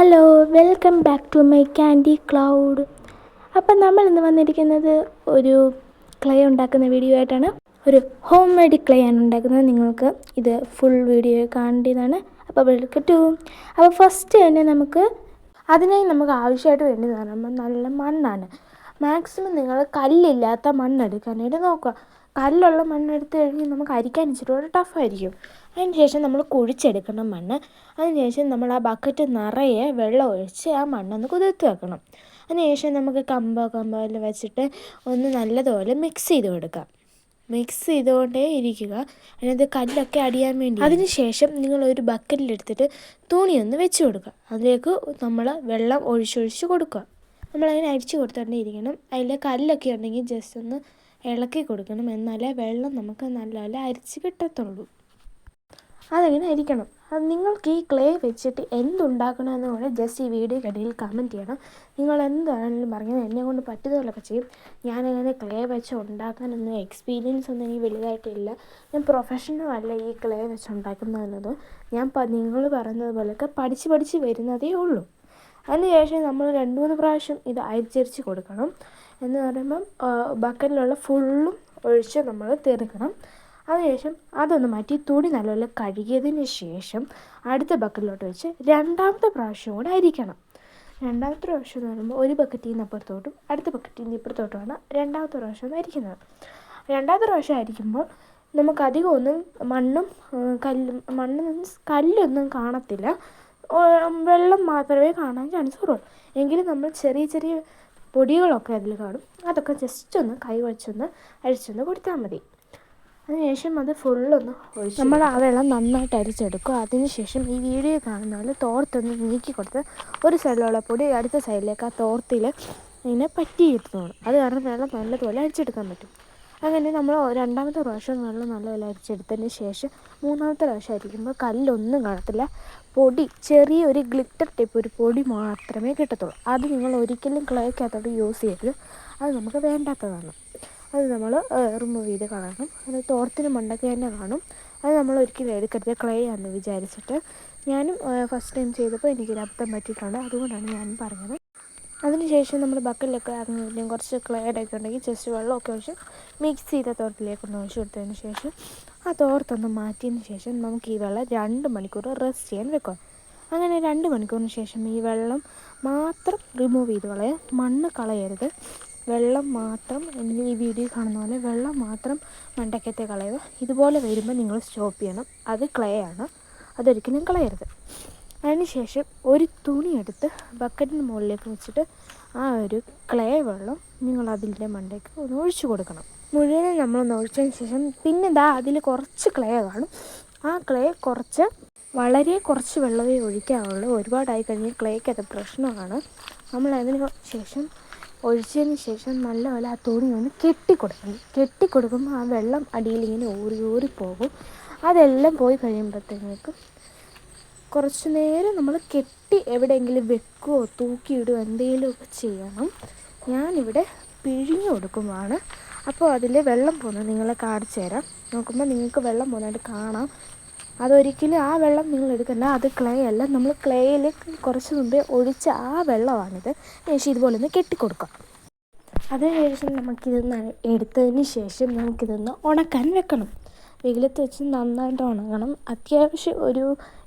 Hello welcome back to my candy cloud appam നമ്മൾ ഇന്ന് വന്നിരിക്കുന്നത് ഒരു ക്ലേ ഉണ്ടാക്കുന്ന വീഡിയോ ആയിട്ടാണ്. ഒരു ഹോം മെയ്ഡ് ക്ലേ ആണ് ഉണ്ടാക്കുന്നത്. നിങ്ങൾക്ക് ഇത് ഫുൾ വീഡിയോ കാണേണ്ടതാണ്. അപ്പോൾ വെൽക്കം ടു അപ്പോൾ ഫസ്റ്റ് തന്നെ നമുക്ക് അതിനായി നമുക്ക് ആവശ്യമായിട്ട് വേണ്ടത് നല്ല മണ്ണാണ്. മാക്സിമം നിങ്ങൾ കല്ലില്ലാത്ത മണ്ണെടുക്കാനായിട്ട് നോക്കുക. കല്ലുള്ള മണ്ണെടുത്ത് കഴിഞ്ഞ് നമുക്ക് അരിക്കാൻ ഇച്ചിരി കൂടെ ടഫായിരിക്കും അതിന് ശേഷം നമ്മൾ കുഴിച്ചെടുക്കണം മണ്ണ്. അതിന് ശേഷം നമ്മൾ ആ ബക്കറ്റ് നിറയെ വെള്ളം ഒഴിച്ച് ആ മണ്ണൊന്ന് കുതിർത്ത് വെക്കണം. അതിന് ശേഷം നമുക്ക് കമ്പോ കമ്പോയിൽ വെച്ചിട്ട് ഒന്ന് നല്ലതുപോലെ മിക്സ് ചെയ്ത് കൊടുക്കാം. മിക്സ് ചെയ്തുകൊണ്ടേ ഇരിക്കുക. അതിനകത്ത് കല്ലൊക്കെ അടിയാൻ വേണ്ടി. അതിന് ശേഷം നിങ്ങൾ ഒരു ബക്കറ്റിലെടുത്തിട്ട് തുണിയൊന്ന് വെച്ച് കൊടുക്കുക. അതിലേക്ക് നമ്മൾ വെള്ളം ഒഴിച്ചൊഴിച്ച് കൊടുക്കുക. നമ്മളതിനെ അരിച്ചു കൊടുത്തോണ്ടേ ഇരിക്കണം. അതിൽ കല്ലൊക്കെ ഉണ്ടെങ്കിൽ ജസ്റ്റ് ഒന്ന് ഇളക്കി കൊടുക്കണം. എന്നാലേ വെള്ളം നമുക്ക് നല്ലപോലെ അരിച്ച് കിട്ടത്തുള്ളൂ. അതങ്ങനെ അരിക്കണം അത് നിങ്ങൾക്ക് ഈ ക്ലേ വെച്ചിട്ട് എന്തുണ്ടാക്കണമെന്ന് കൂടെ ജസ്റ്റ് ഈ വീഡിയോക്കിടയിൽ കമന്റ് ചെയ്യണം. നിങ്ങൾ എന്താണെങ്കിലും പറഞ്ഞത് എന്നെ കൊണ്ട് പറ്റുന്നതിലൊക്കെ ചെയ്യും. ഞാനങ്ങനെ ക്ലേ വെച്ച് ഉണ്ടാക്കാനൊന്നും എക്സ്പീരിയൻസ് ഒന്നും എനിക്ക് വലുതായിട്ടില്ല. ഞാൻ പ്രൊഫഷണൽ അല്ല ഈ ക്ലേ വെച്ച് ഉണ്ടാക്കുന്നതെന്നത് ഞാൻ നിങ്ങൾ പറയുന്നത് പോലെയൊക്കെ പഠിച്ച് പഠിച്ച് വരുന്നതേ ഉള്ളൂ. അതിനുശേഷം നമ്മൾ രണ്ട് മൂന്ന് പ്രാവശ്യം ഇത് അരിച്ചരിച്ച് കൊടുക്കണം. എന്ന് പറയുമ്പം ബക്കറ്റിലുള്ള ഫുള്ളും ഒഴിച്ച് നമ്മൾ തീർക്കണം. അതിനുശേഷം അതൊന്ന് മാറ്റി തുണി നല്ലപോലെ കഴുകിയതിന് ശേഷം അടുത്ത ബക്കറ്റിലോട്ട് വെച്ച് രണ്ടാമത്തെ പ്രാവശ്യം കൂടെ അരിക്കണം. രണ്ടാമത്തെ പ്രാവശ്യം എന്ന് പറയുമ്പോൾ ഒരു ബക്കറ്റിൽ നിന്ന് അപ്പുറത്തോട്ടും അടുത്ത ബക്കറ്റിൽ നിന്ന് ഇപ്പുറത്തോട്ടുമാണ് രണ്ടാമത്തെ പ്രാവശ്യം അരിക്കുന്നത്. രണ്ടാമത്തെ പ്രാവശ്യം അരിക്കുമ്പോൾ നമുക്ക് അധികം ഒന്നും മണ്ണും കല്ലും മണ്ണ് മീൻസ് കല്ലൊന്നും കാണത്തില്ല. വെള്ളം മാത്രമേ കാണാൻ ചാൻസ് ഉള്ളൂ എങ്കിലും നമ്മൾ ചെറിയ ചെറിയ പൊടികളൊക്കെ അതിൽ കാണും. അതൊക്കെ ജസ്റ്റ് ഒന്ന് കൈ വെച്ചൊന്ന് അഴിച്ചൊന്ന് കൊടുത്താൽ മതി. അതിനുശേഷം അത് ഫുള്ളൊന്ന് ഒഴിച്ച് നമ്മൾ ആ വെള്ളം നന്നായിട്ട് അരിച്ചെടുക്കും അതിനുശേഷം ഈ വീഡിയോ കാണുന്ന പോലെ തോർത്തൊന്ന് നീക്കി കൊടുത്ത് ഒരു സൈഡിലുള്ള പൊടി അടുത്ത സൈഡിലേക്ക് ആ തോർത്തിൽ ഇങ്ങനെ പറ്റിയിരുന്നോളും അത് കാരണം വെള്ളം നല്ലതുപോലെ അരിച്ചെടുക്കാൻ പറ്റും. അങ്ങനെ നമ്മൾ രണ്ടാമത്തെ പ്രാവശ്യം വെള്ളം നല്ലപോലെ അരിച്ചെടുത്തതിന് ശേഷം മൂന്നാമത്തെ പ്രാവശ്യം അരിക്കുമ്പോൾ കല്ലൊന്നും കാണത്തില്ല. പൊടി ചെറിയൊരു ഗ്ലിറ്റർ ടൈപ്പ് ഒരു പൊടി മാത്രമേ കിട്ടത്തുള്ളൂ. അത് നിങ്ങൾ ഒരിക്കലും ക്ലേക്കകത്തോട്ട് യൂസ് ചെയ്യരുത്. അത് നമുക്ക് വേണ്ടാത്തതാണ്. അത് നമ്മൾ റിമൂവ് ചെയ്ത് കളയണം. അത് തോർത്തിന് മണ്ടൊക്കെ തന്നെ കാണും. അത് നമ്മൾ ഒരിക്കലും എടുക്കരുത് ക്ലേ ആണെന്ന് വിചാരിച്ചിട്ട്. ഞാനും ഫസ്റ്റ് ടൈം ചെയ്തപ്പോൾ എനിക്കൊരു അബദ്ധം പറ്റിയിട്ടുണ്ട്. അതുകൊണ്ടാണ് ഞാൻ പറഞ്ഞത്. അതിനുശേഷം നമ്മൾ ബക്കറ്റിലൊക്കെ ഇറങ്ങിയില്ലെങ്കിൽ കുറച്ച് ക്ലേഡൊക്കെ ഉണ്ടെങ്കിൽ ജസ്റ്റ് വെള്ളമൊക്കെ ഒഴിച്ച് മിക്സ് ചെയ്ത തോർത്തിലേക്ക് ഒന്ന് ഒഴിച്ച് കൊടുത്തതിന് ശേഷം ആ തോർത്തൊന്ന് മാറ്റിയതിന് ശേഷം നമുക്ക് ഈ വെള്ളം രണ്ട് മണിക്കൂർ റെസ്റ്റ് ചെയ്യാൻ വെക്കാം. അങ്ങനെ രണ്ട് മണിക്കൂറിന് ശേഷം ഈ വെള്ളം മാത്രം റിമൂവ് ചെയ്ത് കളയാം. മണ്ണ് കളയരുത്. വെള്ളം മാത്രം ഈ വീഡിയോ കാണുന്ന പോലെ വെള്ളം മാത്രം മണ്ടക്കത്തെ കളയുക. ഇതുപോലെ വരുമ്പോൾ നിങ്ങൾ സ്റ്റോപ്പ് ചെയ്യണം. അത് ക്ലേ ആണ്. അതൊരിക്കലും കളയരുത്. അതിനുശേഷം ഒരു തുണി എടുത്ത് ബക്കറ്റിന് മുകളിലേക്ക് വെച്ചിട്ട് ആ ഒരു ക്ലേ വെള്ളം നിങ്ങൾ അതിന്റെ മണ്ടയ്ക്ക് ഒന്ന് ഒഴിച്ചു കൊടുക്കണം. മുഴുവനും നമ്മളൊന്ന് ഒഴിച്ചതിന് ശേഷം പിന്നെ ദാ അതിൽ കുറച്ച് ക്ലേ കാണും. ആ ക്ലേ കുറച്ച് വളരെ കുറച്ച് വെള്ളമേ ഒഴിക്കാവുള്ളൂ. ഒരുപാടായി കഴിഞ്ഞാൽ ക്ലേക്ക് അത് പ്രശ്നമാണ്. നമ്മൾ അതിന് ശേഷം ഒഴിച്ചതിന് ശേഷം നല്ലപോലെ ആ തുണി ഒന്ന് കെട്ടിക്കൊടുക്കണം കെട്ടിക്കൊടുക്കുമ്പോൾ ആ വെള്ളം അടിയിൽ ഇങ്ങനെ ഊറി ഊറി പോകും. അതെല്ലാം പോയി കഴിയുമ്പോഴത്തേക്കും കുറച്ച് നേരം നമ്മൾ കെട്ടി എവിടെയെങ്കിലും വെക്കുകയോ തൂക്കിയിടുകയോ എന്തെങ്കിലുമൊക്കെ ചെയ്യണം. ഞാനിവിടെ പിഴിഞ്ഞു കൊടുക്കുമ്പോഴാണ് അപ്പോൾ അതിൽ വെള്ളം പോകുന്നത് നിങ്ങളെ കാണിച്ചു തരാം. നോക്കുമ്പോൾ നിങ്ങൾക്ക് വെള്ളം പോകുന്നതായിട്ട് കാണാം. അതൊരിക്കലും ആ വെള്ളം നിങ്ങൾ എടുക്കണ്ട. അത് ക്ലേ അല്ല. നമ്മൾ ക്ലേയിൽ കുറച്ച് മുമ്പേ ഒഴിച്ച ആ വെള്ളമാണിത്. ശേഷം ഇതുപോലെ ഒന്ന് കെട്ടിക്കൊടുക്കാം. അതിനുശേഷം നമുക്കിതൊന്ന് എടുത്തതിന് ശേഷം നമുക്കിതൊന്ന് ഉണക്കാൻ വെക്കണം. വെയിലത്ത് വെച്ച് നന്നായിട്ട് ഉണങ്ങണം. അത്യാവശ്യം ഒരു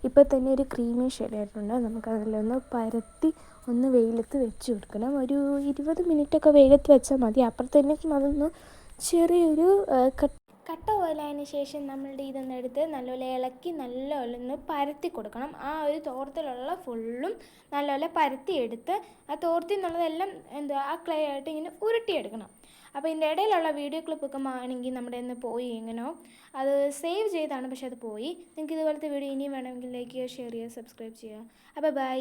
ഇപ്പം തന്നെ ഒരു ക്രീമി ഷെയ്ഡായിട്ടുണ്ട് നമുക്കതിലൊന്ന് പരത്തി ഒന്ന് വെയിലത്ത് വെച്ച് കൊടുക്കണം. ഒരു ഇരുപത് മിനിറ്റൊക്കെ വെയിലത്ത് വെച്ചാൽ മതി. അപ്പുറത്തേക്കും അതൊന്ന് ചെറിയൊരു കട്ട് കട്ട പോലായതിന് ശേഷം നമ്മളുടെ ഇതൊന്ന് എടുത്ത് നല്ലപോലെ ഇളക്കി നല്ലപോലെ ഒന്ന് പരത്തി കൊടുക്കണം. ആ ഒരു തോർത്തിലുള്ള ഫുള്ളും നല്ലപോലെ പരത്തി എടുത്ത് ആ തോർത്തിൽ നിന്നുള്ളതെല്ലാം എന്താ ആ ക്ലേ ആയിട്ട് ഇങ്ങനെ ഉരുട്ടിയെടുക്കണം. അപ്പോൾ ഇതിന്റെ ഇടയിലുള്ള വീഡിയോ ക്ലിപ്പൊക്കെ ആണെങ്കിൽ നമ്മുടെ ഇന്ന് പോയി എങ്ങനെയോ അത് സേവ് ചെയ്താണ് പക്ഷെ അത് പോയി. നിങ്ങൾക്ക് ഇതുപോലത്തെ വീഡിയോ ഇനിയും വേണമെങ്കിൽ ലൈക്ക് ചെയ്യുക ഷെയർ ചെയ്യുക സബ്സ്ക്രൈബ് ചെയ്യുക. അപ്പോൾ ബൈ